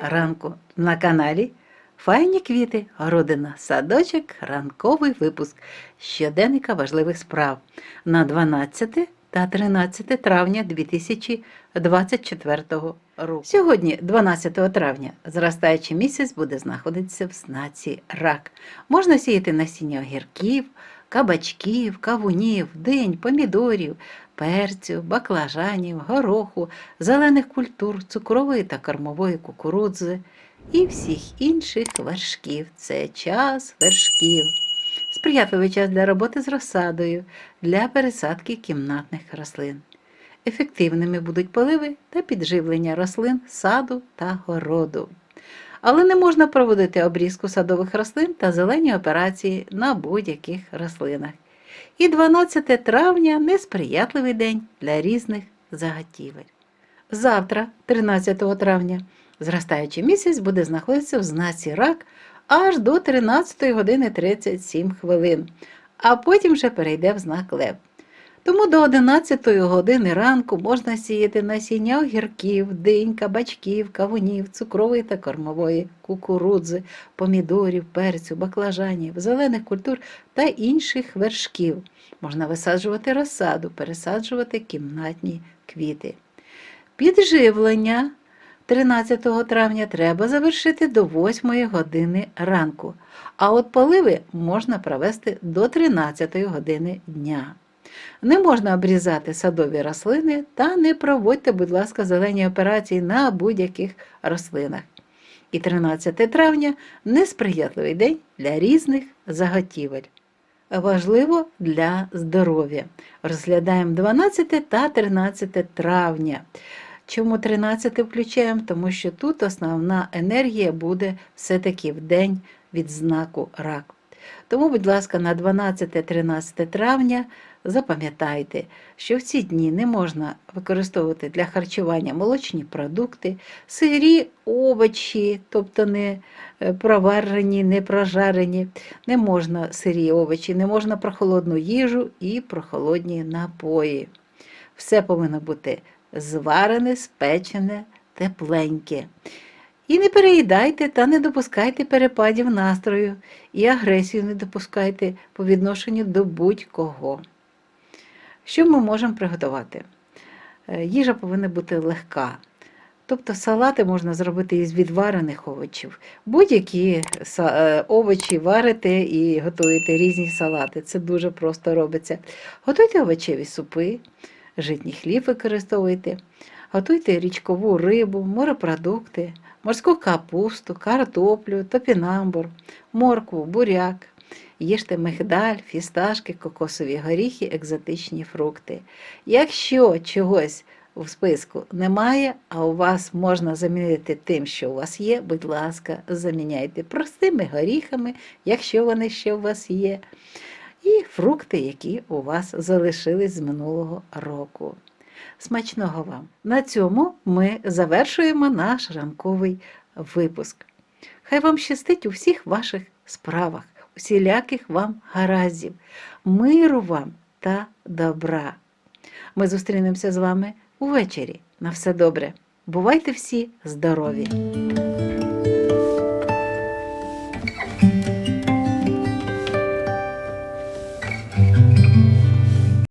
ранку на каналі Файні квіти, городина, садочок, ранковий випуск щоденника важливих справ на 12 та 13 травня 2024 року. Сьогодні, 12 травня, зростаючий місяць буде знаходитися в знаці рак. Можна сіяти насіння огірків, кабачків, кавунів, динь, помідорів, перцю, баклажанів, гороху, зелених культур, цукрової та кормової кукурудзи і всіх інших вершків. Це час вершків. Сприятливий час для роботи з розсадою, для пересадки кімнатних рослин. Ефективними будуть поливи та підживлення рослин, саду та городу. Але не можна проводити обрізку садових рослин та зелені операції на будь-яких рослинах. І 12 травня несприятливий день для різних заготівель. Завтра, 13 травня, зростаючий місяць буде знаходитися в знаці рак аж до 13 години 37 хвилин, а потім вже перейде в знак лев. Тому до 11 години ранку можна сіяти насіння огірків, динь, кабачків, кавунів, цукрової та кормової, кукурудзи, помідорів, перцю, баклажанів, зелених культур та інших вершків. Можна висаджувати розсаду, пересаджувати кімнатні квіти. Підживлення 13 травня треба завершити до 8 години ранку, а от поливи можна провести до 13 години дня. Не можна обрізати садові рослини та не проводьте, будь ласка, зелені операції на будь-яких рослинах. І 13 травня несприятливий день для різних заготівель. Важливо для здоров'я. Розглядаємо 12 та 13 травня. Чому 13 включаємо? Тому що тут основна енергія буде все-таки в день від знаку рак. Тому, будь ласка, на 12-13 травня запам'ятайте, що в ці дні не можна використовувати для харчування молочні продукти, сирі овочі, тобто не е, проварені, не прожарені, не можна сирі овочі, не можна прохолодну їжу і прохолодні напої. Все повинно бути зварене, спечене, тепленьке. І не переїдайте та не допускайте перепадів настрою, і агресію не допускайте по відношенню до будь-кого. Що ми можемо приготувати? Е, Їжа повинна бути легка. Тобто салати можна зробити із відварених овочів. Будь-які е, овочі варите і готуєте різні салати. Це дуже просто робиться. Готуйте овочеві супи, житній хліб використовуйте, готуйте річкову рибу, морепродукти, морську капусту, картоплю, топінамбур, моркву, буряк. Їжте мигдаль, фісташки, кокосові горіхи, екзотичні фрукти. Якщо чогось в списку немає, а у вас можна замінити тим, що у вас є, будь ласка, заміняйте простими горіхами, якщо вони ще у вас є, і фрукти, які у вас залишились з минулого року. Смачного вам! На цьому ми завершуємо наш ранковий випуск. Хай вам щастить у всіх ваших справах, усіляких вам гараздів, миру вам та добра. Ми зустрінемося з вами увечері. На все добре. Бувайте всі здорові!